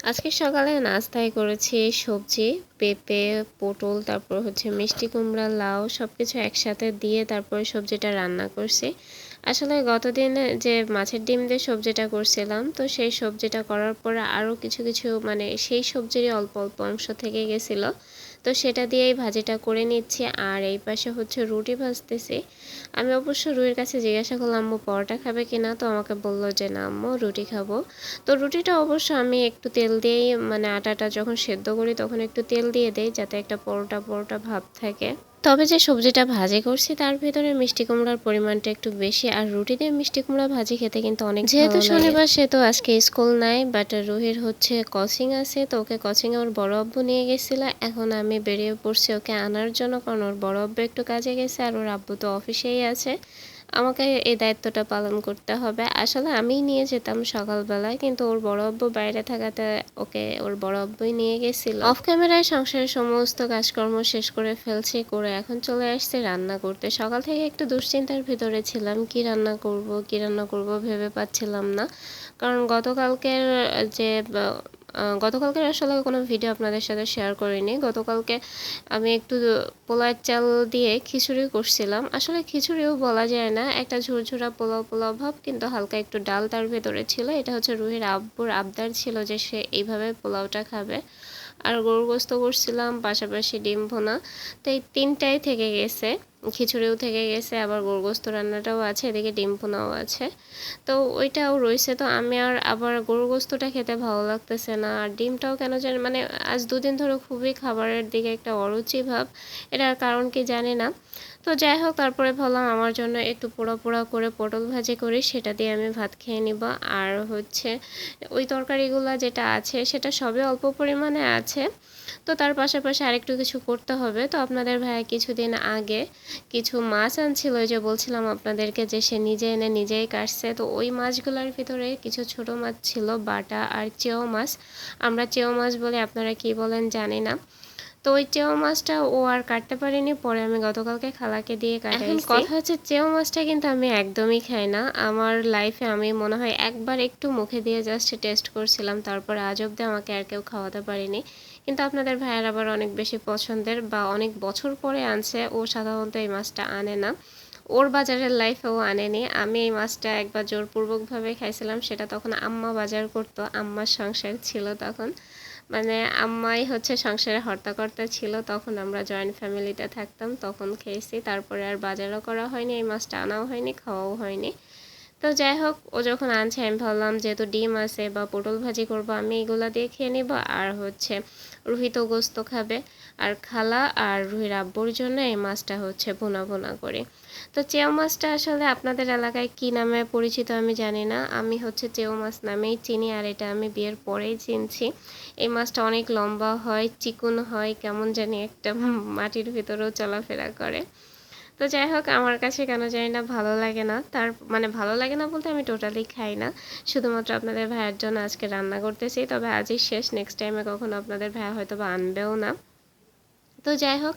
আজকে সকালে নাস্তায় করেছি সবজি, পেঁপে, পটল, তারপর হচ্ছে মিষ্টি কুমড়া, লাউ সব কিছু একসাথে দিয়ে তারপরে সবজিটা রান্না করছি। আসলে গতদিন যে মাছের ডিম দিয়ে সবজিটা করছিলাম, তো সেই সবজিটা করার পরে আরও কিছু কিছু মানে সেই সবজিরই অল্প অল্প অংশ থেকে গেছিল। তো সেটা দিয়েই ভাজিটা করে নিচ্ছি। আর এই পাশে হচ্ছে রুটি ভাজতেছি। আমি অবশ্য রুইয়ের কাছে জিজ্ঞাসা করলাম, আম্মু, পরোটা খাবে কি না তো আমাকে বলল যে, না আম্মু, রুটি খাব। তো রুটিটা অবশ্য আমি একটু তেল দিয়েই মানে আটাটা যখন সেদ্ধ করি তখন একটু তেল দিয়ে দেয় যাতে একটা পরোটা পরোটা ভাব থাকে। তবে যে সবজিটা ভাজি করছি তার ভিতরে মিষ্টি কুমড়ার পরিমাণটা একটু বেশি আর রুটি দিয়ে মিষ্টি কুমড়া ভাজি খেতে কিন্তু অনেক যেহেতু শনিবার সে তো আজকে স্কুল নাই বাট রুহির হচ্ছে কচিং আছে তো ওকে কচিং ওর বড় আব্বু নিয়ে গেছিল। এখন আমি বেরিয়ে পড়ছি ওকে আনার জন্য কারণ ওর বড় আব্বু একটু কাজে গেছে আর ওর আব্বু তো অফিসেই আছে। আমাকে এই দায়িত্বটা পালন করতে হবে। আসলে আমিই নিয়ে যেতাম সকালবেলায় কিন্তু ওর বড় আব্বু বাইরে থাকাতে ওকে ওর বড় আব্বুই নিয়ে গেছিল। অফ ক্যামেরায় সংসারের সমস্ত কাজকর্ম শেষ করে ফেলছি, করে এখন চলে আসছে রান্না করতে। সকাল থেকে একটু দুশ্চিন্তার ভিতরে ছিলাম, কি রান্না করব, কি রান্না করব ভেবে পাচ্ছিলাম না। কারণ গতকালকের যে গতকালকে আসলে কোনো ভিডিও আপনাদের সাথে শেয়ার করিনি। গতকালকে আমি একটু পোলার চাল দিয়ে খিচুড়ি করছিলাম। আসলে খিচুড়িও বলা যায় না। একটা ঝুরঝুরা পোলাও পোলাও ভাব, কিন্তু হালকা একটু ডাল তার ভেতরে ছিল। এটা হচ্ছে রুহির আব্বুর আবদার ছিল যে সে এইভাবে পোলাওটা খাবে। আর গরু গোস্ত করছিলাম, পাশাপাশি ডিম ভোনা। তো এই তিনটাই থেকে গেছে। খিচুড়িও থেকে গেছে, আবার গরুগোস্ত রান্নাটাও আছে, এদিকে ডিম ভোনাও আছে। তো ওইটাও রয়েছে, তো আমি আর আবার গরুগোস্তটা খেতে ভালো লাগতেছে না। আর ডিমটাও কেন জানি মানে আজ দুদিন ধরে খুবই খাবারের দিকে একটা অরুচি ভাব, এটার কারণ কি জানি না। তো যাই হোক, তারপরে ভাবলাম আমার জন্য একটু পোড়া পোড়া করে পটল ভাজি করি, সেটা দিয়ে আমি ভাত খেয়ে নিব। আর হচ্ছে ওই তরকারিগুলো যেটা আছে, সেটা সবে অল্প পরিমাণে আছে। তো তার পাশাপাশি আরেকটু কিছু করতে হবে। তো আপনাদের ভাইয়া কিছুদিন আগে কিছু মাছ আনছিল যে বলছিলাম আপনাদেরকে যে সে নিজে এনে নিজেই কাটছে। তো ওই মাছগুলোর ভিতরে কিছু ছোট মাছ ছিল, বাটা আর চেও মাছ। আমরা চেও মাছ বলে আপনারা কি বলেন জানি না। তো ওই চেও মাছটা ও আর কাটতে পারিনি, পরে আমি গতকালকে খালাকে দিয়ে কাটাই কথা হচ্ছে চেও মাছটা কিন্তু আমি একদমই খাই না। আমার লাইফে আমি মনে হয় একবার একটু মুখে দিয়ে জাস্ট টেস্ট করছিলাম, তারপরে আজ অব্দি আমাকে আর কেউ খাওয়াতে পারিনি। কিন্তু আপনাদের ভাইয়ের আবার অনেক বেশি পছন্দের বা অনেক বছর পরে আনছে, ও সাধারণত এই মাছটা আনে না। ওর বাজারের লাইফেও আনেনি। আমি এই মাছটা একবার জোরপূর্বকভাবে খাইছিলাম, সেটা তখন আম্মা বাজার করতো, আম্মার সংসার ছিল তখন। মানে আম্মাই হচ্ছে সংসারে হর্তাকর্তা ছিল, তখন আমরা জয়েন্ট ফ্যামিলিতে থাকতাম, তখন খেয়েছি। তারপরে আর বাজারও করা হয়নি, এই মাছটা আনাও হয়নি, খাওয়াও হয়নি। তো যাই হোক, ও যখন আনছে, আমি ভাবলাম যেহেতু ডিম আছে বা পটল ভাজি করব, আমি এগুলো দিয়ে খেয়ে নিব। আর হচ্ছে রুহিত গোস্ত খাবে। আর খালা আর রুহির আব্বুর জন্য এই মাছটা হচ্ছে ভুনা ভুনা করে। তো চেও মাছটা আসলে আপনাদের এলাকায় কি নামে পরিচিত আমি জানি না। আমি হচ্ছে চেও মাছ নামেই চিনি, আর এটা আমি বিয়ের পরেই চিনছি। এই মাছটা অনেক লম্বা হয়, চিকুন হয়, কেমন জানি একটা মাটির ভিতরেও চলাফেরা করে। তো যাই হোক আমার কাছে কেন জানি না ভালো লাগে না। তার মানে ভালো লাগে না বলতে আমি টোটালি খাই না। শুধুমাত্র আপনাদের ভাইয়ের জন্য আজকে রান্না করতেছি। তবে আজই শেষ নেক্সট টাইমে কখনো আপনাদের ভাইয়া হয়তো বা আনবেও না। তো যাই হোক,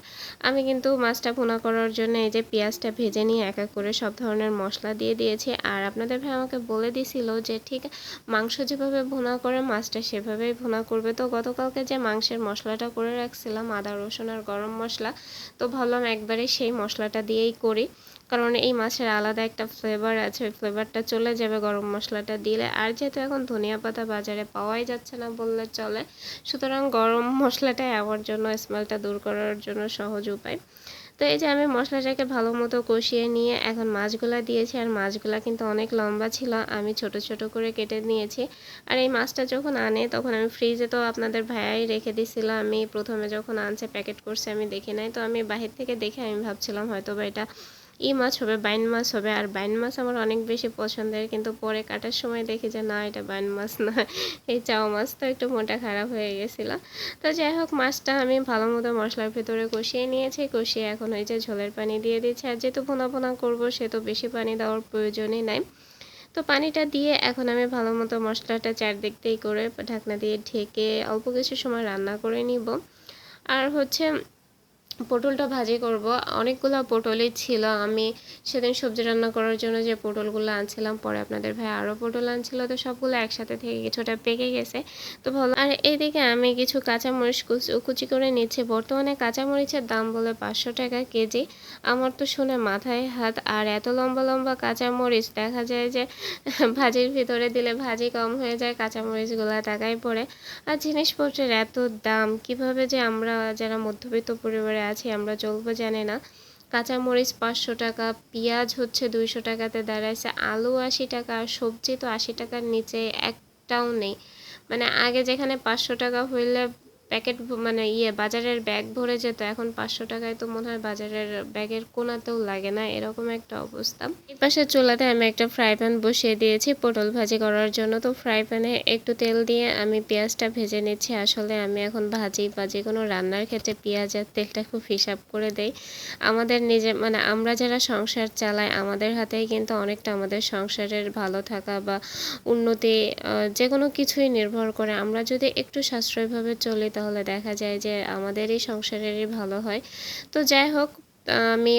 আমি কিন্তু মাছটা ভুনা করার জন্য এই যে পেঁয়াজটা ভেজে নিয়ে এক এক করে সব ধরনের মশলা দিয়ে দিয়েছি। আর আপনাদের ভাই আমাকে বলে দিছিল যে, ঠিক, মাংস যেভাবে ভুনা করে মাছটা সেভাবেই ভুনা করবে। তো গতকালকে যে মাংসের মশলাটা করে রাখছিলাম, আদা, রসুন আর গরম মশলা, তো ভাবলাম একবারে সেই মশলাটা দিয়েই করি। কারণ এই মাছের আলাদা একটা ফ্লেভার আছে, ওই ফ্লেভারটা চলে যাবে গরম মশলাটা দিলে। আর যেহেতু এখন ধনিয়া পাতা বাজারে পাওয়াই যাচ্ছে না বললে চলে, সুতরাং গরম মশলাটাই আমার জন্য স্মেলটা দূর করার জন্য সহজ উপায়। তো এই যে আমি মশলাটাকে ভালো মতো কষিয়ে নিয়ে এখন মাছগুলা দিয়েছি, আর মাছগুলা কিন্তু অনেক লম্বা ছিল, আমি ছোট ছোট করে কেটে নিয়েছি। আর এই মাছটা যখন আনে, তখন আমি ফ্রিজে তো আপনাদের ভাইয়াই রেখে দিছিল, আমি প্রথমে যখন আনছে প্যাকেট করছে, আমি দেখি নাই। তো আমি বাহির থেকে দেখে আমি ভাবছিলাম হয়তো বা এটা ই মাছ হবে, বাইন মাছ হবে। আর বাইন মাছ আমার অনেক বেশি পছন্দের, কিন্তু পরে কাটার সময় দেখি যে, না, এটা বাইন মাছ না, এই চাও মাছ তো একটু মোটা খারাপ হয়ে গেছিল। তো যাই হোক, মাছটা আমি ভালো মতো মশলার ভেতরে কষিয়ে নিয়েছি, কষিয়ে এখন ওই যে ঝোলের পানি দিয়ে দিচ্ছি। আর যেহেতু ভোনা ভোনা করব সে তো বেশি পানি দেওয়ার প্রয়োজনই নাই। তো পানিটা দিয়ে এখন আমি ভালো মতো মশলাটা চারদিক দিয়ে করে ঢাকনা দিয়ে ঢেকে অল্প কিছু সময় রান্না করে নিব। আর হচ্ছে পটলটা ভাজি করব। অনেকগুলো পটলই ছিল। আমি সেদিন সবজি রান্না করার জন্য যে পটলগুলো আনছিলাম, পরে আপনাদের ভাই আরও পটল আনছিল, তো সবগুলো একসাথে থেকে কিছুটা পেকে গেছে। তো ভালো। আর এইদিকে আমি কিছু কাঁচামরিচ কুচি করে নিচ্ছি। বর্তমানে কাঁচামরিচের দাম বলে পাঁচশো টাকা কেজি। আমার তো শুনে মাথায় হাত। আর এত লম্বা লম্বা কাঁচামরিচ, দেখা যায় যে ভাজির ভিতরে দিলে ভাজি কম হয়ে যায়, কাঁচামরিচগুলো টাকায় পড়ে। আর জিনিসপত্রের এত দাম, কীভাবে যে আমরা যারা মধ্যবিত্ত পরিবারে আছি, আমরা চলবো জানে না। কাঁচামরিচ পাঁচশো টাকা, পেঁয়াজ হচ্ছে দুইশো টাকাতে দাঁড়াইছে, আলু আশি টাকা, আর সবজি তো আশি টাকার নিচে একটাও নেই। মানে আগে যেখানে পাঁচশো টাকা হইলে প্যাকেট মানে ইয়ে বাজারের ব্যাগ ভরে যেত, এখন পাঁচশো টাকায় তো মনে হয় বাজারের ব্যাগের কোনাতেও লাগে না, এরকম একটা অবস্থা। এই পাশে চুলাতে আমি একটা ফ্রাই প্যান বসিয়ে দিয়েছি, পটল ভাজি করার জন্য। তো ফ্রাই প্যানে একটু তেল দিয়ে আমি পেঁয়াজটা ভেজে নিচ্ছি। আসলে আমি এখন ভাজি বা যে কোনো রান্নার ক্ষেত্রে পেঁয়াজের তেলটা খুব হিসাব করে দেই। আমাদের নিজে মানে আমরা যারা সংসার চালাই, আমাদের হাতেই কিন্তু অনেকটা আমাদের সংসারের ভালো থাকা বা উন্নতি যে কোনো কিছুই নির্ভর করে। আমরা যদি একটু সাশ্রয়ভাবে চলি তাহলে দেখা যায় যে আমাদেরই সংসারেরই ভালো হয়। তো যাই হোক, আমি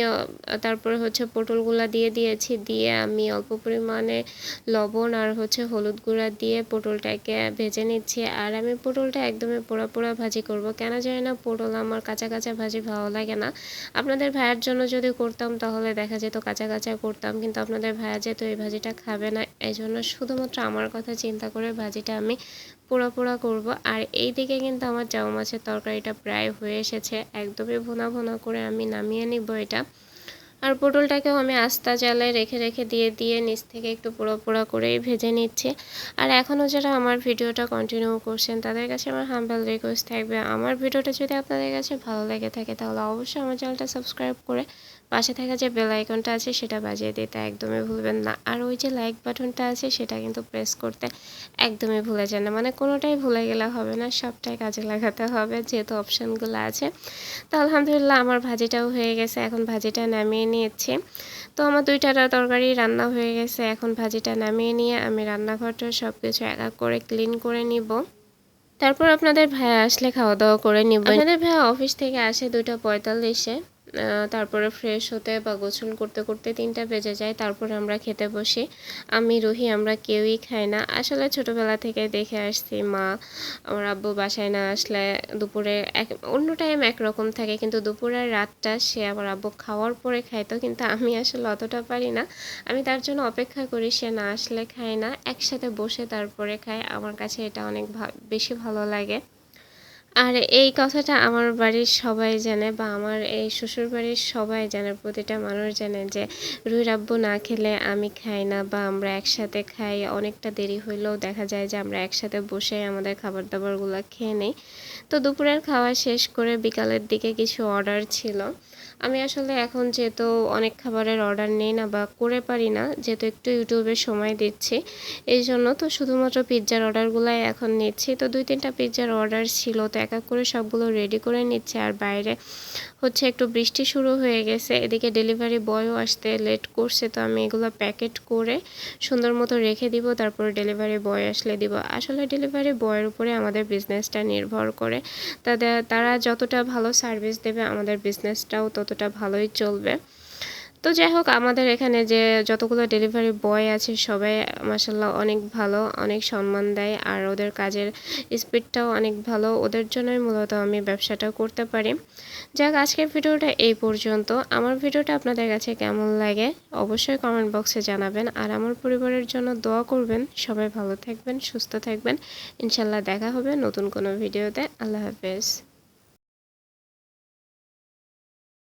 তারপরে হচ্ছে পটলগুলা দিয়ে দিয়েছি, দিয়ে আমি অল্প পরিমাণে লবণ আর হচ্ছে হলুদ গুঁড়া দিয়ে পটলটাকে ভেজে নিচ্ছি। আর আমি পটলটা একদমই পোড়া পোড়া ভাজি করব। কেন জানি না পটল আমার কাঁচা কাঁচা ভাজি ভালো লাগে না। আপনাদের ভাইয়ের জন্য যদি করতাম তাহলে দেখা যেত কাঁচা কাঁচা করতাম, কিন্তু আপনাদের ভাইয়া যেহেতু এই ভাজিটা খাবে না এই জন্য শুধুমাত্র আমার কথা চিন্তা করে ভাজিটা আমি পোড়া পোড়া করব। আর এই দিকে কিন্তু আমার জাউ মাছের তরকারিটা প্রায় হয়ে এসেছে। একদমই ভোনা ভোনা করে আমি নামিয়ে নিব এটা। আর পটলটাকেও আমি আস্তা জালে রেখে রেখে দিয়ে দিয়ে নিচ থেকে একটু পোড়া পোড়া করেই ভেজে নিচ্ছি। আর এখনও যারা আমার ভিডিওটা কন্টিনিউ করছেন, তাদের কাছে আমার হাম্বেল রিকোয়েস্ট থাকবে। আমার ভিডিওটা যদি আপনাদের কাছে ভালো লেগে থাকে, তাহলে অবশ্যই আমার চ্যানেলটা সাবস্ক্রাইব করে পাশে থাকা যে বেল আইকনটা আছে, সেটা বাজিয়ে দিতে একদমই ভুলবেন না। আর ওই যে লাইক বাটনটা আছে, সেটা কিন্তু প্রেস করতে একদমই ভুলে যান না। মানে কোনোটাই ভুলে গেলে হবে না, সবটাই কাজে লাগাতে হবে, যেহেতু অপশানগুলো আছে। তো আলহামদুলিল্লাহ, আমার ভাজিটাও হয়ে গেছে। এখন ভাজিটা নামিয়ে নিয়েছি। তো আমার দুইটা তরকারি রান্না হয়ে গেছে। এখন ভাজিটা নামিয়ে নিয়ে আমি রান্নাঘরটা সব কিছু এক এক করে ক্লিন করে নিব। তারপর আপনাদের ভাইয়া আসলে খাওয়া দাওয়া করে নিব আপনাদের ভাইয়া অফিস থেকে আসে দুইটা পঁয়তাল্লিশে। তারপরে ফ্রেশ হতে বা গোসল করতে করতে তিনটা বেজে যায়, তারপরে আমরা খেতে বসি। আমি, রুহি, আমরা কেউই খাই না। আসলে ছোটোবেলা থেকে দেখে আসছি, মা আমার আব্বু বাসায় না আসলে দুপুরে এক, অন্য টাইম একরকম থাকে, কিন্তু দুপুরের রাতটা সে আমার আব্বু খাওয়ার পরে খাইতো, কিন্তু আমি আসলে অতটা পারি না। আমি তার জন্য অপেক্ষা করি, সে না আসলে খাই না, একসাথে বসে তারপরে খাই আমার কাছে এটা অনেক বেশি ভালো লাগে। আর এই কথাটা আমার বাড়ির সবাই জানে বা আমার এই শ্বশুর বাড়ির সবাই জানে, প্রতিটা মানুষ জানে যে রুই রাব্বু না খেলে আমি খাই না বা আমরা একসাথে খাই, অনেকটা দেরি হইলেও দেখা যায় যে আমরা একসাথে বসে আমাদের খাবার দাবারগুলো খেয়ে নেই। তো দুপুরের খাওয়া শেষ করে বিকালের দিকে কিছু অর্ডার ছিল। আমি আসলে এখন যেহেতু অনেক খাবারের অর্ডার নেই না বা করে পারি না, যেহেতু একটু ইউটিউবে সময় দিচ্ছি, এই জন্য তো শুধুমাত্র পিৎজার অর্ডারগুলাই এখন নিচ্ছি। তো দুই তিনটা পিৎজার অর্ডার ছিল, তো এক এক করে সবগুলো রেডি করে নিচ্ছে আর বাইরে হচ্ছে একটু বৃষ্টি শুরু হয়ে গেছে। এদিকে ডেলিভারি বয়ও আসতে লেট করছে, তো আমি এগুলো প্যাকেট করে সুন্দর মতো রেখে দিব, তারপর ডেলিভারি বয় আসলে দিব। আসলে ডেলিভারি বয়ের উপরে আমাদের বিজনেসটা নির্ভর করে। তাদের, তারা যতটা ভালো সার্ভিস দেবে, আমাদের বিজনেসটাও ততটা ভালোই চলবে। তো যাই হোক, আমাদের এখানে যে যতগুলো ডেলিভারি বয় আছে, সবাই মাসাল্লাহ অনেক ভালো, অনেক সম্মান দেয়। আর ওদের কাজের স্পিডটাও অনেক ভালো। ওদের জন্যই মূলত আমি ব্যবসাটা করতে পারি। যাক আজকের ভিডিওটা এই পর্যন্ত। আমার ভিডিওটা আপনাদের কাছে কেমন লাগে অবশ্যই কমেন্ট বক্সে জানাবেন। আর আমার পরিবারের জন্য দোয়া করবেন। সবাই ভালো থাকবেন, সুস্থ থাকবেন। ইনশাল্লাহ দেখা হবে নতুন কোনো ভিডিওতে। আল্লাহ হাফেজ।